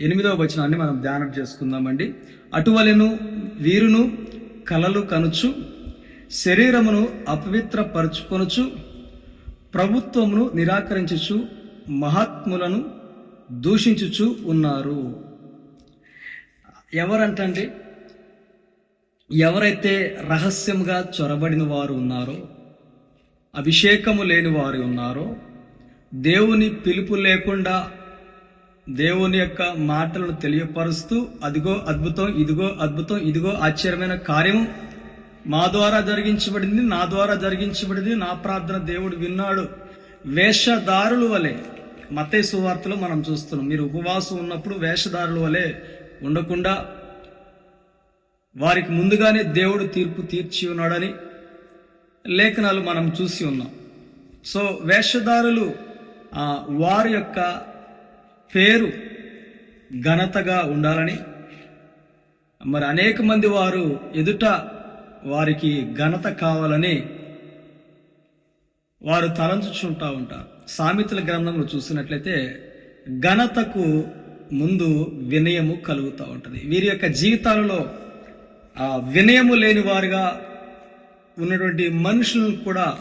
ఎనిమిదవ వచనాన్ని మనం ధ్యానం చేసుకుందామండి. అటువలెను వీరును కలలు కనుచు శరీరమును అపవిత్రపరుచుకొనుచు ప్రభుత్వమును నిరాకరించుచు మహాత్ములను దూషించుచు ఉన్నారు. ఎవరంటండి? ఎవరైతే రహస్యంగా చొరబడిన వారు ఉన్నారో అభిషేకము లేని వారు ఉన్నారో దేవుని పిలుపు లేకుండా దేవుని యొక్క మాటలను తెలియపరుస్తూ అదిగో అద్భుతం ఇదిగో అద్భుతం ఇదిగో ఆశ్చర్యమైన కార్యము. మా ద్వారా జరిగించబడింది నా ద్వారా జరిగించబడింది నా ప్రార్థన దేవుడు విన్నాడు. వేషధారుల వలె మతే సువార్తలో మనం చూస్తున్నాం. మీరు ఉపవాసం ఉన్నప్పుడు వేషధారుల వలె ఉండకుండా వారికి ముందుగానే దేవుడు తీర్పు తీర్చి ఉన్నాడని లేఖనాలు మనం చూసి ఉన్నాం. సో వేషధారులు వారి యొక్క పేరు ఘనతగా ఉండాలని. మరి అనేక మంది వారు ఎదుట వారికి ఘనత కావాలని వారు తలంచుచుంటా ఉంటారు. సామెతల గ్రంథంలో చూసినట్లయితే ఘనతకు ముందు వినయము కలుగుతూ ఉంటుంది. వీరి యొక్క జీవితాలలో ఆ వినయము లేని వారుగా ఉన్నటువంటి మనుషులను కూడా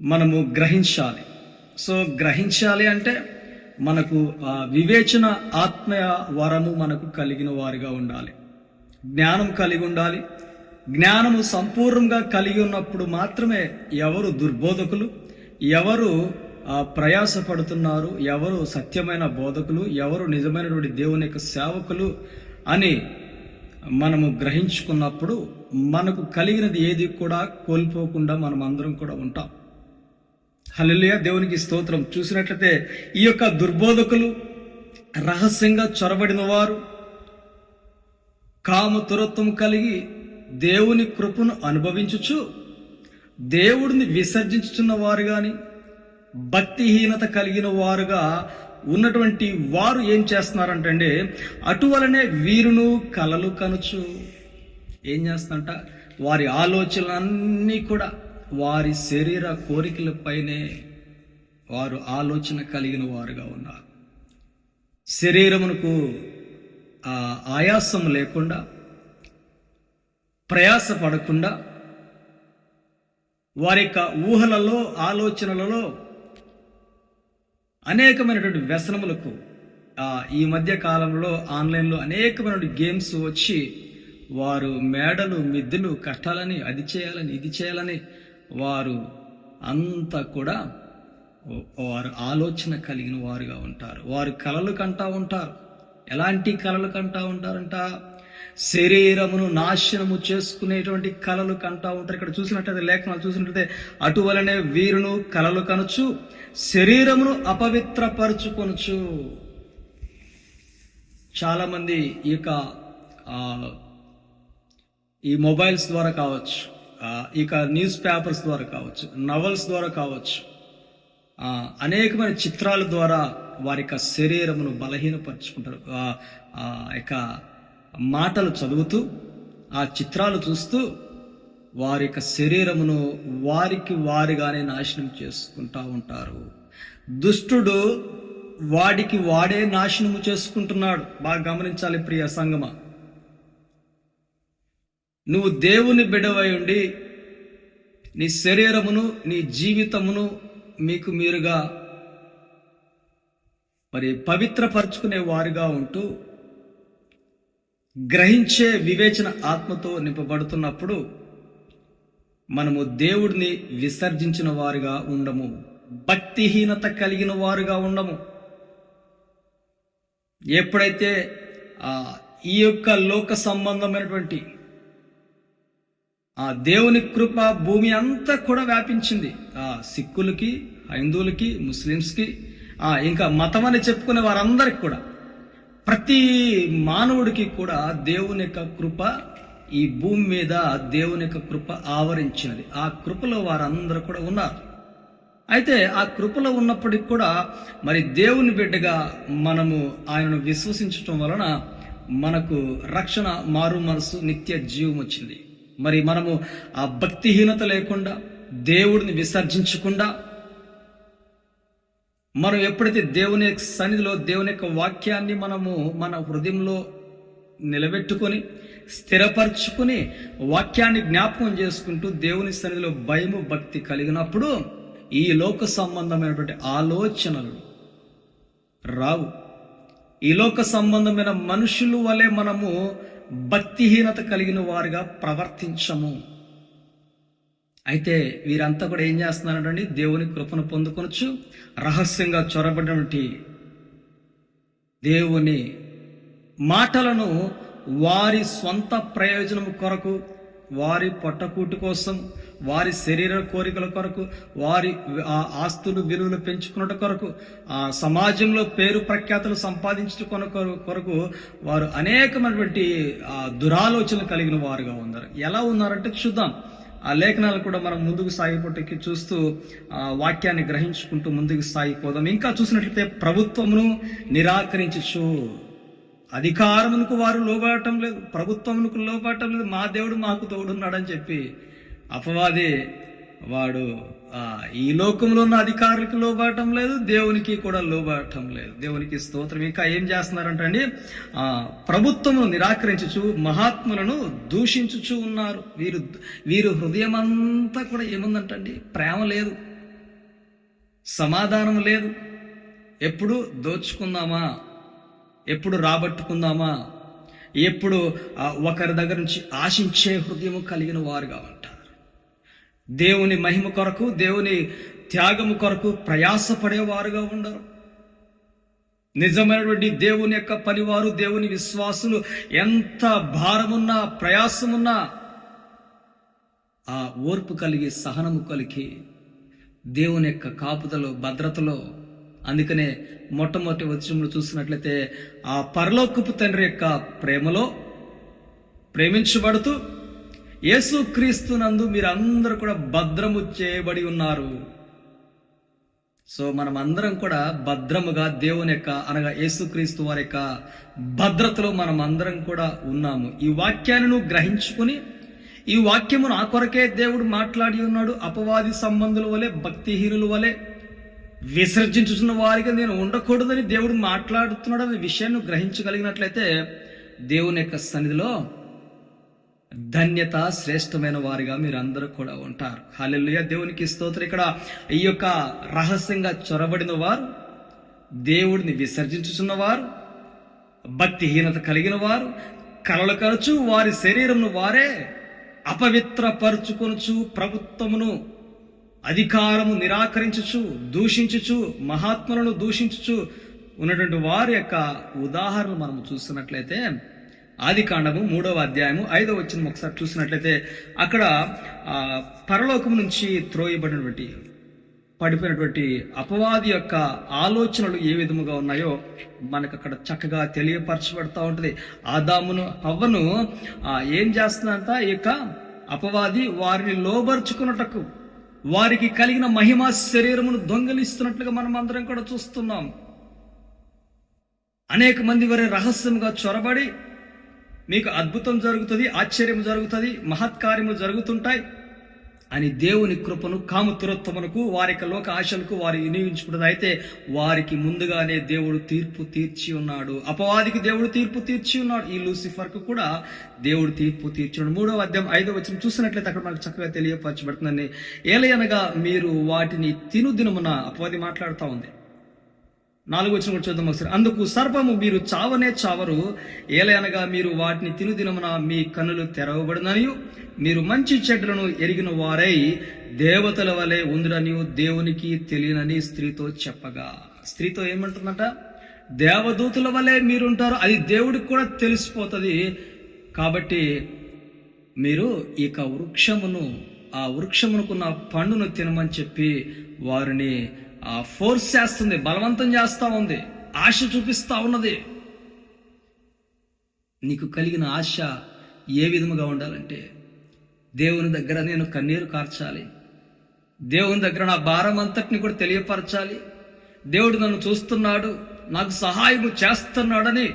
మనము గ్రహించాలి. సో గ్రహించాలి అంటే మనకు వివేచన ఆత్మీయ వరము మనకు కలిగిన వారిగా ఉండాలి. జ్ఞానం కలిగి ఉండాలి. జ్ఞానము సంపూర్ణంగా కలిగి ఉన్నప్పుడు మాత్రమే ఎవరు దుర్బోధకులు ఎవరు ప్రయాసపడుతున్నారు ఎవరు సత్యమైన బోధకులు ఎవరు నిజమైనటువంటి దేవుని యొక్క సేవకులు అని మనము గ్రహించుకున్నప్పుడు మనకు కలిగినది ఏది కూడా కోల్పోకుండా మనం అందరం కూడా ఉంటాం. హలలియ దేవునికి స్తోత్రం. చూసినట్లయితే ఈ యొక్క దుర్బోధకులు రహస్యంగా చొరబడిన వారు కామ తురత్వం కలిగి దేవుని కృపను అనుభవించుచు దేవుడిని విసర్జించుచున్న వారు కానీ భక్తిహీనత కలిగిన వారుగా ఉన్నటువంటి వారు ఏం చేస్తున్నారంటే అటువలనే వీరును కలలు కనుచు. ఏం చేస్తారంట వారి ఆలోచనలన్నీ కూడా వారి శరీర కోరికలపైనే వారు ఆలోచన కలిగిన వారుగా ఉన్నారు. శరీరమునకు ఆయాసం లేకుండా ప్రయాస పడకుండా వారి యొక్క ఊహలలో ఆలోచనలలో అనేకమైనటువంటి వ్యసనములకు ఈ మధ్య కాలంలో ఆన్లైన్లో అనేకమైనటువంటి గేమ్స్ వచ్చి వారు మేడలు మిద్దెలు కట్టాలని అది చేయాలని ఇది చేయాలని వారు అంతా కూడా వారు ఆలోచన కలిగిన వారుగా ఉంటారు. వారు కలలు కంటా ఉంటారు. ఎలాంటి కలలు కంటా ఉంటారంట? శరీరమును నాశనము చేసుకునేటువంటి కలలు కంటా ఉంటారు. ఇక్కడ చూసినట్లయితే లేఖనాలు చూసినట్లయితే అటువలనే వీరును కలలు కనుచు శరీరమును అపవిత్రపరుచుకొనుచు. చాలామంది ఈ యొక్క ఈ మొబైల్స్ ద్వారా కావచ్చు ఇక న్యూస్ పేపర్స్ ద్వారా కావచ్చు నవల్స్ ద్వారా కావచ్చు అనేకమైన చిత్రాల ద్వారా వారి యొక్క శరీరమును బలహీనపరుచుకుంటారు. యొక్క మాటలు చదువుతూ ఆ చిత్రాలు చూస్తూ వారి యొక్క శరీరమును వారికి వారిగానే నాశనం చేసుకుంటూ ఉంటారు. దుష్టుడు వాడికి వాడే నాశనము చేసుకుంటున్నాడు. బాగా గమనించాలి ప్రియ సంగమ. నువ్వు దేవుని బిడవై ఉండి నీ శరీరమును నీ జీవితమును మీకు మీరుగా మరి పవిత్రపరచుకునే వారిగా ఉంటూ గ్రహించే వివేచన ఆత్మతో నింపబడుతున్నప్పుడు మనము దేవుడిని విసర్జించిన వారుగా ఉండము. భక్తిహీనత కలిగిన వారుగా ఉండము. ఎప్పుడైతే ఈ యొక్క లోక సంబంధమైనటువంటి ఆ దేవుని కృప భూమి అంతా కూడా వ్యాపించింది. ఆ సిక్కులకి హైందువులకి ముస్లిమ్స్కి ఆ ఇంకా మతం అని చెప్పుకునే వారందరికి కూడా. ప్రతి మానవుడికి కూడా దేవుని యొక్క కృప ఈ భూమి మీద దేవుని యొక్క కృప ఆవరించినది. ఆ కృపలో వారందరూ కూడా ఉన్నారు. అయితే ఆ కృపలో ఉన్నప్పటికి కూడా మరి దేవుని బిడ్డగా మనము ఆయనను విశ్వసించటం వలన మనకు రక్షణ మారు మనసు నిత్య జీవం వచ్చింది. మరి మనము ఆ భక్తిహీనత లేకుండా దేవుడిని విసర్జించకుండా మనం ఎప్పుడైతే దేవుని యొక్క సన్నిధిలో దేవుని యొక్క వాక్యాన్ని మనము మన హృదయంలో నిలబెట్టుకొని స్థిరపరచుకుని వాక్యాన్ని జ్ఞాపకం చేసుకుంటూ దేవుని సన్నిధిలో భయము భక్తి కలిగినప్పుడు ఈ లోక సంబంధమైనటువంటి ఆలోచనలు రావు. ఈ లోక సంబంధమైన మనుషులు వలె మనము భక్తిహీనత కలిగిన వారుగా ప్రవర్తించము. అయితే వీరంతా కూడా ఏం చేస్తున్నారంటండి? దేవుని కృపను పొందుకొనొచ్చు రహస్యంగా చొరబడినటువంటి దేవుని మాటలను వారి స్వంత ప్రయోజనం కొరకు వారి పొట్టకూటి కోసం వారి శరీర కోరికల కొరకు వారి ఆ ఆస్తులు విలువలు పెంచుకున్నట కొరకు ఆ సమాజంలో పేరు ప్రఖ్యాతలు సంపాదించుకున్న కొరకు కొరకు వారు అనేకమైనటువంటి దురాలోచనలు కలిగిన వారుగా ఉన్నారు. ఎలా ఉన్నారంటే చూద్దాం. ఆ లేఖనాలు కూడా మనం ముందుకు సాగిపోటీకి చూస్తూ వాక్యాన్ని గ్రహించుకుంటూ ముందుకు సాగిపోదాం. ఇంకా చూసినట్లయితే ప్రభుత్వమును నిరాకరించచ్చు అధికారమునకు వారు లోబడటం లేదు ప్రభుత్వమునకు లోబడటం లేదు మా దేవుడు మాకు తోడున్నాడని చెప్పి అపవాది వాడు ఈ లోకంలో ఉన్న అధికారులకు లోబడటం లేదు దేవునికి కూడా లోబడటం లేదు. దేవునికి స్తోత్రం. ఇంకా ఏం చేస్తున్నారంటే అండి ప్రభుత్వమును నిరాకరించుచు మహాత్ములను దూషించుచు ఉన్నారు. వీరు వీరు హృదయం అంతా కూడా ఏముందంటండి ప్రేమ లేదు. సమాధానం లేదు. ఎప్పుడు దోచుకుందామా? ఎప్పుడు రాబట్టుకుందామా? ఎప్పుడు ఒకరి దగ్గర నుంచి ఆశించే హృదయం కలిగిన వారుగా దేవుని మహిమ కొరకు దేవుని త్యాగము కొరకు ప్రయాసపడేవారుగా ఉండరు. నిజమైనటువంటి దేవుని యొక్క పనివారు దేవుని విశ్వాసులు ఎంత భారమున్నా ప్రయాసమున్నా ఆ ఓర్పు కలిగి సహనము కలిగి దేవుని యొక్క కాపుదలో భద్రతలో అందుకనే మొట్టమొదటి వచనంలో చూసినట్లయితే ఆ పరలోకపు తండ్రి యొక్క ప్రేమలో ప్రేమించబడుతూ యేసుక్రీస్తునందు మీరందరూ కూడా భద్రము చేయబడి ఉన్నారు. సో మనం అందరం కూడా భద్రముగా దేవుని యొక్క అనగా యేసుక్రీస్తు వారి యొక్క భద్రతలో మనం అందరం కూడా ఉన్నాము. ఈ వాక్యాన్ని నువ్వు గ్రహించుకుని ఈ వాక్యము నా కొరకే దేవుడు మాట్లాడి ఉన్నాడు. అపవాది సంబంధుల వలె భక్తిహీనుల వలె విసర్జించుతున్న వారిగా నేను ఉండకూడదని దేవుడు మాట్లాడుతున్నాడు అనే విషయాన్ని గ్రహించగలిగినట్లయితే దేవుని యొక్క సన్నిధిలో ధన్యత శ్రేష్టమైన వారిగా మీరు అందరూ కూడా ఉంటారు. హాలెల్లుయ. దేవునికి స్తోత్రం. ఇక్కడ ఈ యొక్క రహస్యంగా చొరబడిన వారు దేవుడిని విసర్జించుచున్నవారు భక్తిహీనత కలిగిన వారు కలలు కరచు వారి శరీరమును వారే అపవిత్రపరుచుకొనుచు ప్రభుత్వమును అధికారము నిరాకరించుచు దూషించుచు మహాత్ములను దూషించుచు ఉన్నటువంటి వారి యొక్క ఉదాహరణ మనం చూస్తున్నట్లయితే ఆది కాండము మూడవ అధ్యాయము ఐదవ వచ్చిన ఒకసారి చూసినట్లయితే అక్కడ పరలోకం నుంచి త్రోయబడినటువంటి పడిపోయినటువంటి అపవాది యొక్క ఆలోచనలు ఏ విధముగా ఉన్నాయో మనకు అక్కడ చక్కగా తెలియపరచబడతా ఉంటుంది. ఆదామును అవ్వను ఏం చేస్తున్నంత ఈ యొక్క అపవాది వారిని లోబరుచుకున్నటకు వారికి కలిగిన మహిమ శరీరమును దొంగలిస్తున్నట్లుగా మనం అందరం కూడా చూస్తున్నాం. అనేక మంది వారి రహస్యంగా చొరబడి మీకు అద్భుతం జరుగుతుంది ఆశ్చర్యం జరుగుతుంది మహత్కార్యములు జరుగుతుంటాయి అని దేవుని కృపను కామతురత్వమునకు వారి యొక్క లోక ఆశలకు వారు వినియోగించుకున్నది అయితే వారికి ముందుగానే దేవుడు తీర్పు తీర్చి ఉన్నాడు. అపవాదికి దేవుడు తీర్పు తీర్చి ఉన్నాడు. ఈ లూసిఫర్కు కూడా దేవుడు తీర్పు తీర్చున్నాడు మూడవ అధ్యాయం ఐదవ వచ్చిన చూసినట్లయితే అక్కడ మనకు చక్కగా తెలియపరచబడుతుందని ఏలయనగా మీరు వాటిని తిను దినమున అపవాది మాట్లాడుతూ ఉంది. నాలుగు వచ్చిన కూడా చూద్దాం ఒకసారి. అందుకు సర్పము మీరు చావనే చావరు. ఏలయనగా మీరు వాటిని తినుదినమున మీ కన్నులు తెరవబడినని మీరు మంచి చెడ్డలను ఎరిగిన వారై దేవతల వలె ఉందిరని దేవునికి తెలియనని స్త్రీతో చెప్పగా. స్త్రీతో ఏమంటుందంట? దేవదూతుల వలె మీరుంటారు. అది దేవుడికి కూడా తెలిసిపోతుంది. కాబట్టి మీరు ఇక వృక్షమును ఆ వృక్షమునకున్న పండును తినమని చెప్పి వారిని ఫోర్స్ చేస్తుంది బలవంతం చేస్తూ ఉంది ఆశ చూపిస్తూ ఉన్నది. నీకు కలిగిన ఆశ ఏ విధముగా ఉండాలంటే దేవుని దగ్గర నేను కన్నీరు కార్చాలి. దేవుని దగ్గర నా భారం అంతటిని కూడా తెలియపరచాలి. దేవుడు నన్ను చూస్తున్నాడు నాకు సహాయము చేస్తున్నాడని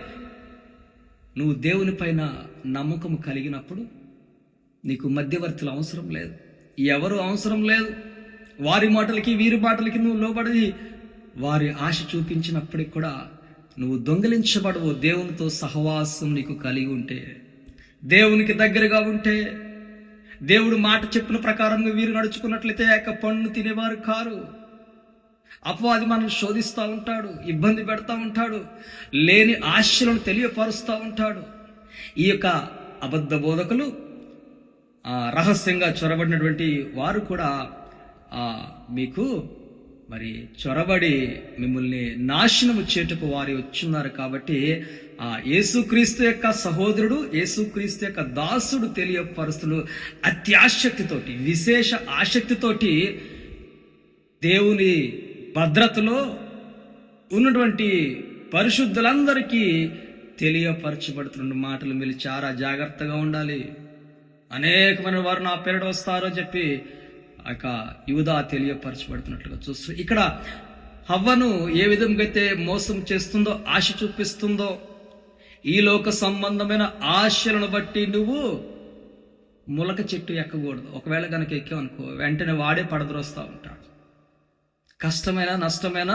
నువ్వు దేవుని పైన నమ్మకం కలిగినప్పుడు నీకు మధ్యవర్తులు అవసరం లేదు. ఎవరు అవసరం లేదు? వారి మాటలకి వీరి మాటలకి నువ్వు లోబడి వారి ఆశ చూపించినప్పటికి కూడా నువ్వు దొంగిలించబడవు. దేవునితో సహవాసం నీకు కలిగి ఉంటే దేవునికి దగ్గరగా ఉంటే దేవుడు మాట చెప్పిన ప్రకారంగా వీరు నడుచుకున్నట్లయితే యొక్క పన్ను తినేవారు కారు. అపవాది మనల్ని శోధిస్తూ ఉంటాడు ఇబ్బంది పెడతా ఉంటాడు లేని ఆశలను తెలియపరుస్తూ ఉంటాడు. ఈ యొక్క అబద్ధ బోధకులు రహస్యంగా చొరబడినటువంటి వారు కూడా మీకు మరి చొరబడి మిమ్మల్ని నాశనము చేటుకు వారి వచ్చున్నారు కాబట్టి ఆ యేసుక్రీస్తు యొక్క సహోదరుడు యేసుక్రీస్తు యొక్క దాసుడు తెలియపరుస్తులు అత్యాసక్తితోటి విశేష ఆసక్తితోటి దేవుని భద్రతలో ఉన్నటువంటి పరిశుద్ధులందరికీ తెలియపరచబడుతున్న మాటలు మీరు చాలా జాగ్రత్తగా ఉండాలి. అనేకమైన వారు నా పేరిట వస్తారో చెప్పి యొక్క యువత తెలియపరచబడుతున్నట్లుగా చూస్తూ ఇక్కడ హవ్వను ఏ విధంగా అయితే మోసం చేస్తుందో ఆశ చూపిస్తుందో ఈ లోక సంబంధమైన ఆశలను బట్టి నువ్వు ములక చెట్టు ఎక్కకూడదు. ఒకవేళ కనుక ఎక్కావనుకో వెంటనే వాడే పడద్రోస్తూ ఉంటాడు. కష్టమైన నష్టమైన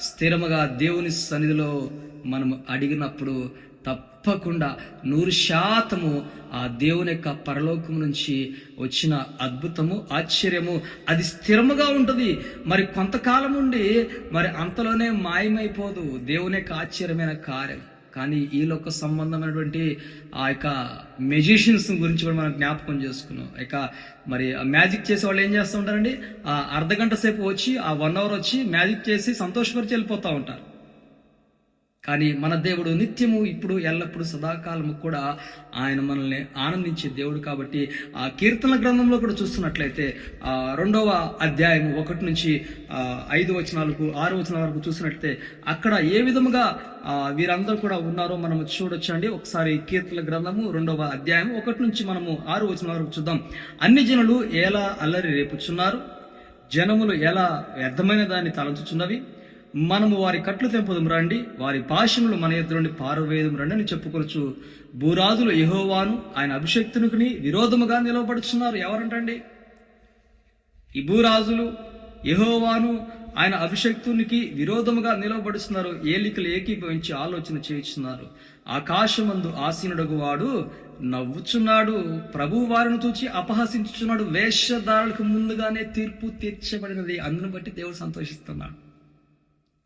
స్థిరముగా దేవుని సన్నిధిలో మనం అడిగినప్పుడు తప్పకుండా నూరు శాతము ఆ దేవుని యొక్క పరలోకం నుంచి వచ్చిన అద్భుతము ఆశ్చర్యము. అది స్థిరముగా ఉంటుంది. మరి కొంతకాలం ఉండి మరి అంతలోనే మాయమైపోదు దేవుని యొక్క ఆశ్చర్యమైన కార్యం. కానీ ఈ లోక సంబంధమైనటువంటి ఆ యొక్క మెజిషియన్స్ గురించి కూడా మనం జ్ఞాపకం చేసుకున్నాం. ఇక మరి మ్యాజిక్ చేసే వాళ్ళు ఏం చేస్తూ ఉంటారండి? ఆ అర్ధ గంట సేపు వచ్చి ఆ వన్ అవర్ వచ్చి మ్యాజిక్ చేసి సంతోషపరిచి వెళ్ళిపోతూ ఉంటారు. కానీ మన దేవుడు నిత్యము ఇప్పుడు ఎల్లప్పుడూ సదాకాలము కూడా ఆయన మనల్ని ఆనందించే దేవుడు కాబట్టి ఆ కీర్తన గ్రంథంలో కూడా చూస్తున్నట్లయితే ఆ రెండవ అధ్యాయం ఒకటి నుంచి ఐదు వచనాలకు ఆరు వచనాల వరకు చూసినట్లయితే అక్కడ ఏ విధముగా వీరందరూ కూడా ఉన్నారో మనం చూడొచ్చండి. ఒకసారి కీర్తన గ్రంథము రెండవ అధ్యాయం ఒకటి నుంచి మనము ఆరు వచనాల వరకు చూద్దాం. అన్ని జనులు ఎలా అల్లరి రేపుచున్నారు? జనములు ఎలా వ్యర్థమైన దాన్ని తలంచుచున్నవి? మనము వారి కట్లు తెంపుదం రండి వారి భాషణలు మన ఎదురుండి పారవేదం రండి అని చెప్పుకొచ్చు భూరాజులు యహోవాను ఆయన అభిషక్తునికి విరోధముగా నిలవబడుచున్నారు. ఎవరంటండి? ఈ భూరాజులు యహోవాను ఆయన అభిషక్తునికి విరోధముగా నిలవబడుతున్నారు ఏలికలు ఏకీభవించి ఆలోచన చేయిస్తున్నారు ఆకాశమందు ఆసీనుడగు వాడు నవ్వుచున్నాడు ప్రభు వారిని చూచి అపహసించుచున్నాడు వేషధారులకు ముందుగానే తీర్పు తీర్చబడినది. అందును బట్టి దేవుడు సంతోషిస్తున్నాడు.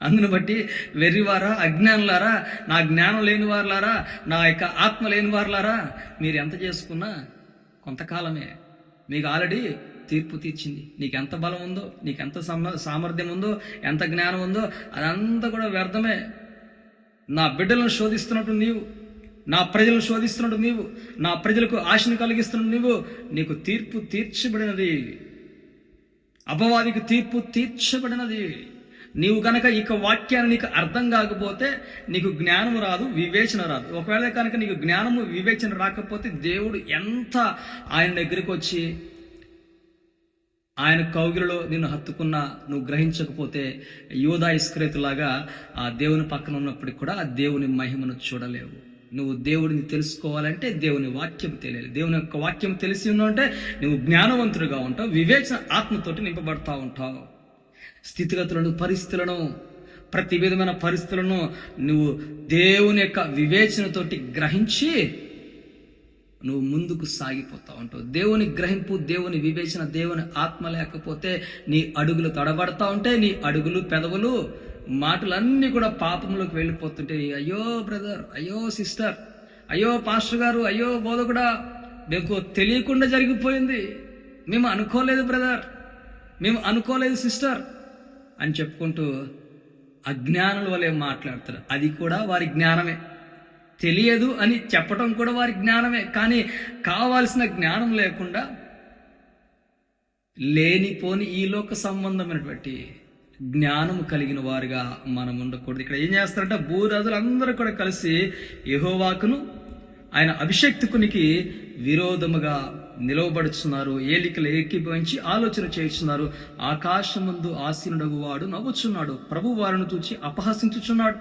అందును బట్టి వెర్రివారా అజ్ఞానులారా నా జ్ఞానం లేని వారులారా నా యొక్క ఆత్మ లేని వారులారా మీరు ఎంత చేసుకున్నా కొంతకాలమే. మీకు ఆల్రెడీ తీర్పు తీర్చింది. నీకు ఎంత బలం ఉందో నీకు ఎంత సమ సామర్థ్యం ఉందో ఎంత జ్ఞానం ఉందో అదంతా కూడా వ్యర్థమే. నా బిడ్డలను శోధిస్తున్నట్టు నీవు నా ప్రజలను శోధిస్తున్నట్టు నీవు నా ప్రజలకు ఆశను కలిగిస్తున్నట్టు నీవు నీకు తీర్పు తీర్చబడినది. అపవాదికి తీర్పు తీర్చబడినది. నీవు కనుక ఇక వాక్యాన్ని నీకు అర్థం కాకపోతే నీకు జ్ఞానం రాదు వివేచన రాదు. ఒకవేళ కనుక నీకు జ్ఞానము వివేచన రాకపోతే దేవుడు ఎంత ఆయన దగ్గరికి వచ్చి ఆయన కౌగిలిలో నిన్ను హత్తుకున్నా నువ్వు గ్రహించకపోతే యోధా ఇస్క్రేతులాగా ఆ దేవుని పక్కన ఉన్నప్పటికి కూడా ఆ దేవుని మహిమను చూడలేవు. నువ్వు దేవుడిని తెలుసుకోవాలంటే దేవుని వాక్యం తెలియాలి. దేవుని యొక్క వాక్యం తెలిసి ఉందంటే నువ్వు జ్ఞానవంతుడిగా ఉంటావు వివేచన ఆత్మతోటి నింపబడతా ఉంటావు. స్థితిగతులను పరిస్థితులను ప్రతి విధమైన పరిస్థితులను నువ్వు దేవుని యొక్క వివేచనతోటి గ్రహించి నువ్వు ముందుకు సాగిపోతావు ఉంటావు దేవుని గ్రహింపు దేవుని వివేచన దేవుని ఆత్మ లేకపోతే నీ అడుగులు తడబడతా ఉంటే నీ అడుగులు పెదవులు మాటలన్నీ కూడా పాపంలోకి వెళ్ళిపోతుంటే అయ్యో బ్రదర్ అయ్యో సిస్టర్ అయ్యో పాస్టర్ గారు అయ్యో బోధకుడా మీకు తెలియకుండా జరిగిపోయింది. మేము అనుకోలేదు బ్రదర్. మేము అనుకోలేదు సిస్టర్. అని చెప్పుకుంటూ అజ్ఞానుల వలె మాట్లాడతారు. అది కూడా వారి జ్ఞానమే. తెలియదు అని చెప్పడం కూడా వారి జ్ఞానమే. కానీ కావాల్సిన జ్ఞానం లేకుండా లేనిపోని ఈ లోక సంబంధమైనటువంటి జ్ఞానము కలిగిన వారుగా మనం ఉండకూడదు. ఇక్కడ ఏం చేస్తారంటే భూరాజులందరూ కూడా కలిసి యెహోవాకును ఆయన అభిషక్తుకునికి విరోధముగా నిలవబడుచున్నారు ఏలికలు ఏకీభవించి ఆలోచన చేయుచున్నారు. ఆకాశమందు ఆసీనుడగు వాడు నవ్వుచున్నాడు ప్రభు వారిని చూచి అపహసించుచున్నాడు.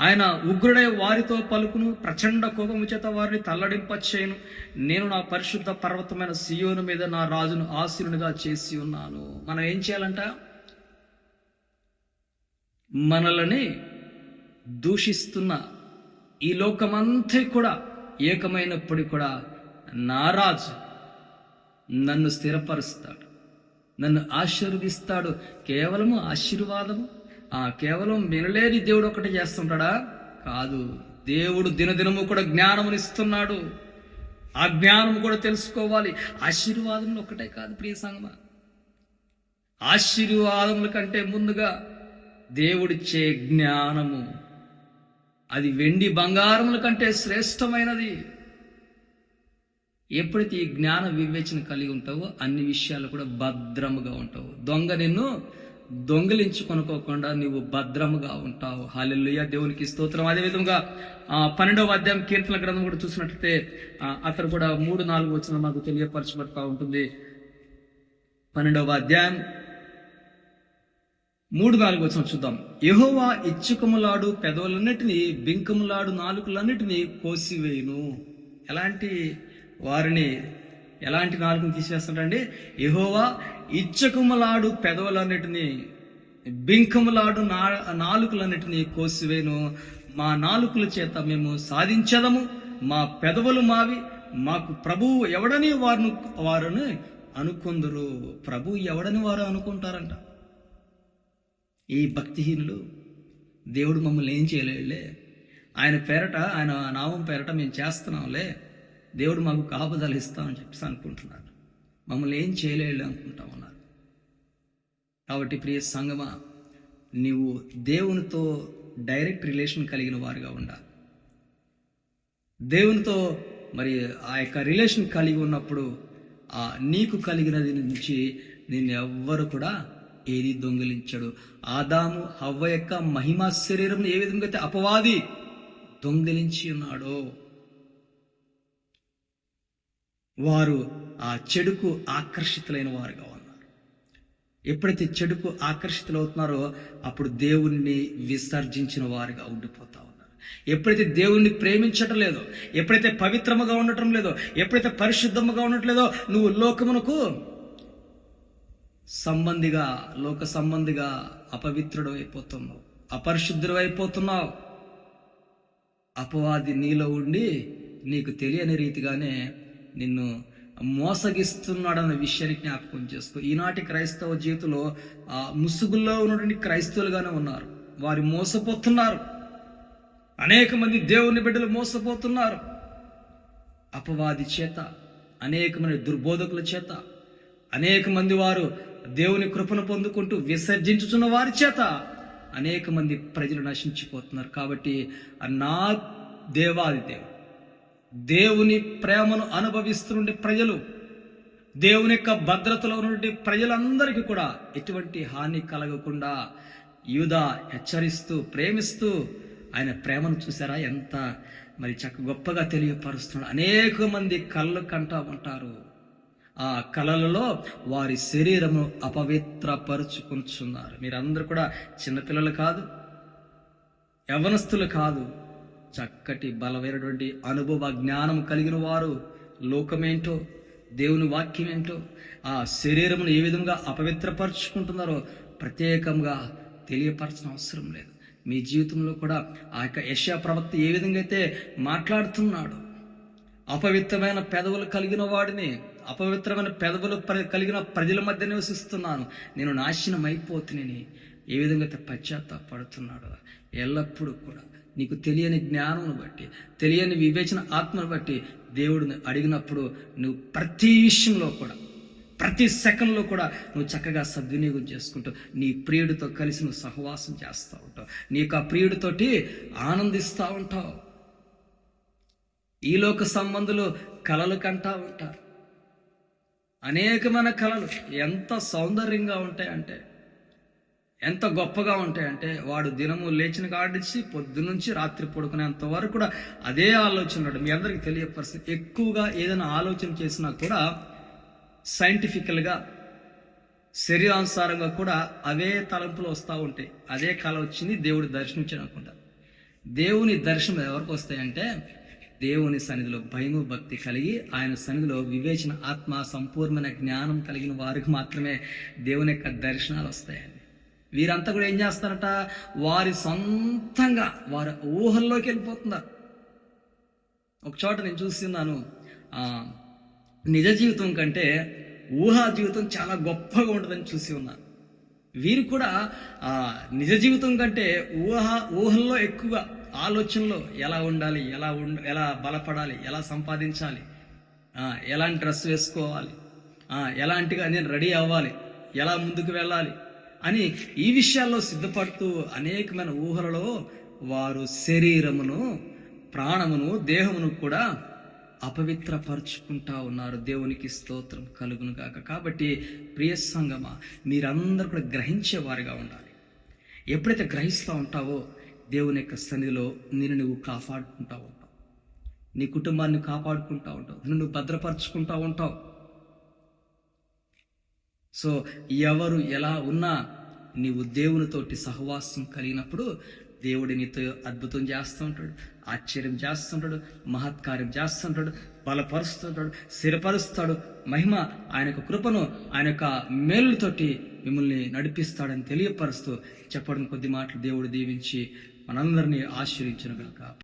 ఆయన ఉగ్రుడై వారితో పలుకును ప్రచండ కోపము చేత వారిని తల్లడింపచేయను. నేను నా పరిశుద్ధ పర్వతమైన సియోను మీద నా రాజును ఆశీనునిగా చేసి ఉన్నాను. మనం ఏం చేయాలంట? మనలని దూషిస్తున్న ఈ లోకమంతా కూడా ఏకమైనప్పుడు కూడా నారాజు నన్ను స్థిరపరుస్తాడు. నన్ను ఆశీర్వదిస్తాడు. కేవలము ఆశీర్వాదము? ఆ కేవలం వినలేని దేవుడు ఒకటి చేస్తుంటాడా? కాదు. దేవుడు దినదినము కూడా జ్ఞానమునిస్తున్నాడు ఆ జ్ఞానం కూడా తెలుసుకోవాలి. ఆశీర్వాదములు ఒకటే కాదు ప్రియ సంగమ. ఆశీర్వాదముల కంటే ముందుగా దేవుడిచ్చే జ్ఞానము. అది వెండి బంగారముల కంటే శ్రేష్టమైనది. ఎప్పుడైతే ఈ జ్ఞాన వివేచన కలిగి ఉంటావో అన్ని విషయాలు కూడా భద్రముగా ఉంటావు. దొంగ నిన్ను దొంగలించుకొనుకోకుండా నువ్వు భద్రముగా ఉంటావు. హాలెల్లుయ. దేవునికి స్తోత్రం. అదేవిధంగా ఆ, పన్నెండవ అధ్యాయం కీర్తన గ్రంథం కూడా చూసినట్లయితే అతడు అక్కడ కూడా మూడు నాలుగు వచ్చిన మాకు తెలియపరచబడతా ఉంటుంది. పన్నెండవ అధ్యాయం మూడు నాలుగు వచ్చిన చూద్దాం. యహోవా ఇచ్చుకములాడు పెదవులన్నిటినీ బింకములాడు నాలుగులన్నిటినీ కోసివేయును. ఎలాంటి వారిని ఎలాంటి నాలుకను తీసివేస్తాడండి యహోవా ఇచ్చకుమలాడు పెదవులన్నిటిని బింకములాడు నా నాలుకలన్నిటినీ కోసివేను. మా నాలుకల చేత మేము సాధించదము. మా పెదవులు మావి. మాకు ప్రభువు ఎవడని వారిని వారిని అనుకుందరు. ప్రభు ఎవడని వారు అనుకుంటారంట. ఈ భక్తిహీనులు దేవుడు మమ్మల్ని ఏం చేయలేలే. ఆయన పేరట ఆయన నామం పేరట మేము చేస్తున్నాంలే. దేవుడు మాకు కాపుదలు ఇస్తామని చెప్పేసి అనుకుంటున్నారు మమ్మల్ని ఏం చేయలేదు అనుకుంటా ఉన్నారు. కాబట్టి ప్రియ సంగమ నీవు దేవునితో డైరెక్ట్ రిలేషన్ కలిగిన వారుగా ఉండాలి దేవునితో మరి ఆ యొక్క రిలేషన్ కలిగి ఉన్నప్పుడు ఆ నీకు కలిగినది నుంచి నిన్ను ఎవ్వరు కూడా ఏది దొంగిలించడు. ఆదాము హవ్వ యొక్క మహిమా శరీరం ఏ విధంగా అయితే అపవాది దొంగిలించి ఉన్నాడో వారు ఆ చెడుకు ఆకర్షితులైన వారుగా ఉన్నారు. ఎప్పుడైతే చెడుకు ఆకర్షితులవుతున్నారో అప్పుడు దేవుణ్ణి విసర్జించిన వారుగా ఉండిపోతా ఉన్నారు. ఎప్పుడైతే దేవుణ్ణి ప్రేమించటం లేదో ఎప్పుడైతే పవిత్రముగా ఉండటం లేదో ఎప్పుడైతే పరిశుద్ధముగా ఉండట్లేదో నువ్వు లోకమునకు సంబంధిగా లోక సంబంధిగా అపవిత్రుడు అయిపోతున్నావు అపరిశుద్ధుడు అయిపోతున్నావు. అపవాది నీలో ఉండి నీకు తెలియని రీతిగానే నిన్ను మోసగిస్తున్నాడన్న విషయాన్ని జ్ఞాపకం చేసుకో. ఈనాటి క్రైస్తవ జీవితంలో ఆ ముసుగుల్లో ఉన్నటువంటి క్రైస్తవులుగానే ఉన్నారు. వారు మోసపోతున్నారు. అనేక మంది దేవుని బిడ్డలు మోసపోతున్నారు. అపవాది చేత అనేక మంది దుర్బోధకుల చేత అనేక మంది వారు దేవుని కృపను పొందుకుంటూ విసర్జించుతున్న వారి చేత అనేక మంది ప్రజలు నశించిపోతున్నారు. కాబట్టి నా దేవాది దేవుడు దేవుని ప్రేమను అనుభవిస్తున్న ప్రజలు దేవుని యొక్క భద్రతలో ఉన్నటువంటి ప్రజలందరికీ కూడా ఎటువంటి హాని కలగకుండా యూద హెచ్చరిస్తూ ప్రేమిస్తూ ఆయన ప్రేమను చూసారా? ఎంత మరి చక్క గొప్పగా తెలియపరుస్తున్నాడు. అనేక మంది కళ్ళు కంటా ఉంటారు. ఆ కళలలో వారి శరీరము అపవిత్రపరుచుకుంటున్నారు. మీరందరూ కూడా చిన్నపిల్లలు కాదు యవనస్తులు కాదు. చక్కటి బలమైనటువంటి అనుభవ జ్ఞానం కలిగిన వారు లోకమేంటో దేవుని వాక్యం ఏంటో ఆ శరీరమును ఏ విధంగా అపవిత్రపరుచుకుంటున్నారో ప్రత్యేకంగా తెలియపరచిన అవసరం లేదు. మీ జీవితంలో కూడా ఆ యొక్క యశా ప్రవక్త ఏ విధంగా అయితే మాట్లాడుతున్నాడు అపవిత్రమైన పెదవులు కలిగిన వాడిని అపవిత్రమైన పెదవులు ప్ర- కలిగిన ప్రజల మధ్య నివసిస్తున్నాను నేను నాశనం అయిపోతున్నాని ఏ విధంగా అయితే పశ్చాత్తాపడుతున్నాడు ఎల్లప్పుడూ కూడా నీకు తెలియని జ్ఞానమును బట్టి తెలియని వివేచన ఆత్మను బట్టి దేవుడిని అడిగినప్పుడు నువ్వు ప్రతి విషయంలో కూడా ప్రతి సెకండ్లో కూడా నువ్వు చక్కగా సద్వినియోగం చేసుకుంటూ నీ ప్రియుడితో కలిసి నువ్వు సహవాసం చేస్తూ ఉంటావు. నీకు ఆ ప్రియుడితోటి ఆనందిస్తూ ఉంటావు. ఈ లోక సంబంధులు కలలు కంటా ఉంటారు. అనేకమైన కళలు ఎంత సౌందర్యంగా ఉంటాయంటే ఎంత గొప్పగా ఉంటాయంటే వాడు దినము లేచిన కాడిచి పొద్దునుంచి రాత్రి పడుకునేంత వరకు కూడా అదే ఆలోచన మీ అందరికీ తెలియపరిస్థితి ఎక్కువగా ఏదైనా ఆలోచన చేసినా కూడా సైంటిఫికల్గా శరీరానుసారంగా కూడా అవే తలంపులు వస్తూ ఉంటాయి. అదే కళ వచ్చింది దేవుడి దర్శనం అనుకుంటా. దేవుని దర్శనం ఎవరికి వస్తాయంటే దేవుని సన్నిధిలో భయము భక్తి కలిగి ఆయన సన్నిధిలో వివేచన ఆత్మ సంపూర్ణమైన జ్ఞానం కలిగిన వారికి మాత్రమే దేవుని యొక్క దర్శనాలు వస్తాయండి. వీరంతా కూడా ఏం చేస్తారట? వారి సొంతంగా వారి ఊహల్లోకి వెళ్ళిపోతున్నారు. ఒక చోట నేను చూస్తున్నాను నిజ జీవితం కంటే ఊహా జీవితం చాలా గొప్పగా ఉంటుందని చూసి ఉన్నాను. వీరు కూడా నిజ జీవితం కంటే ఊహ ఊహల్లో ఎక్కువ ఆలోచనలో ఎలా ఉండాలి ఎలా ఉండ ఎలా బలపడాలి ఎలా సంపాదించాలి ఎలాంటి డ్రెస్ వేసుకోవాలి ఎలాంటిగా నేను రెడీ అవ్వాలి ఎలా ముందుకు వెళ్ళాలి అని ఈ విషయాల్లో సిద్ధపడుతూ అనేకమైన ఊహలలో వారు శరీరమును ప్రాణమును దేహమును కూడా అపవిత్రపరుచుకుంటా ఉన్నారు. దేవునికి స్తోత్రం కలుగును గాక. కాబట్టి ప్రియ సంగమా మీరందరూ కూడా గ్రహించేవారుగా ఉండాలి. ఎప్పుడైతే గ్రహిస్తూ ఉంటావో దేవుని యొక్క సన్నిధిలో నేను నువ్వు కాపాడుకుంటా ఉంటావు. నీ కుటుంబాన్ని కాపాడుకుంటా ఉంటావు. నిన్ను నువ్వు భద్రపరుచుకుంటా ఉంటావు. సో ఎవరు ఎలా ఉన్నా నీవు దేవునితోటి సహవాసం కలిగినప్పుడు దేవుడు నీతో అద్భుతం చేస్తూ ఉంటాడు ఆశ్చర్యం చేస్తుంటాడు మహత్కార్యం చేస్తుంటాడు బలపరుస్తుంటాడు స్థిరపరుస్తాడు. మహిమ ఆయన యొక్క కృపను ఆయన యొక్క మేలుతోటి మిమ్మల్ని నడిపిస్తాడని తెలియపరుస్తూ చెప్పడం కొద్ది మాటలు దేవుడు దీవించి మనందరినీ ఆశ్రయించను గాక.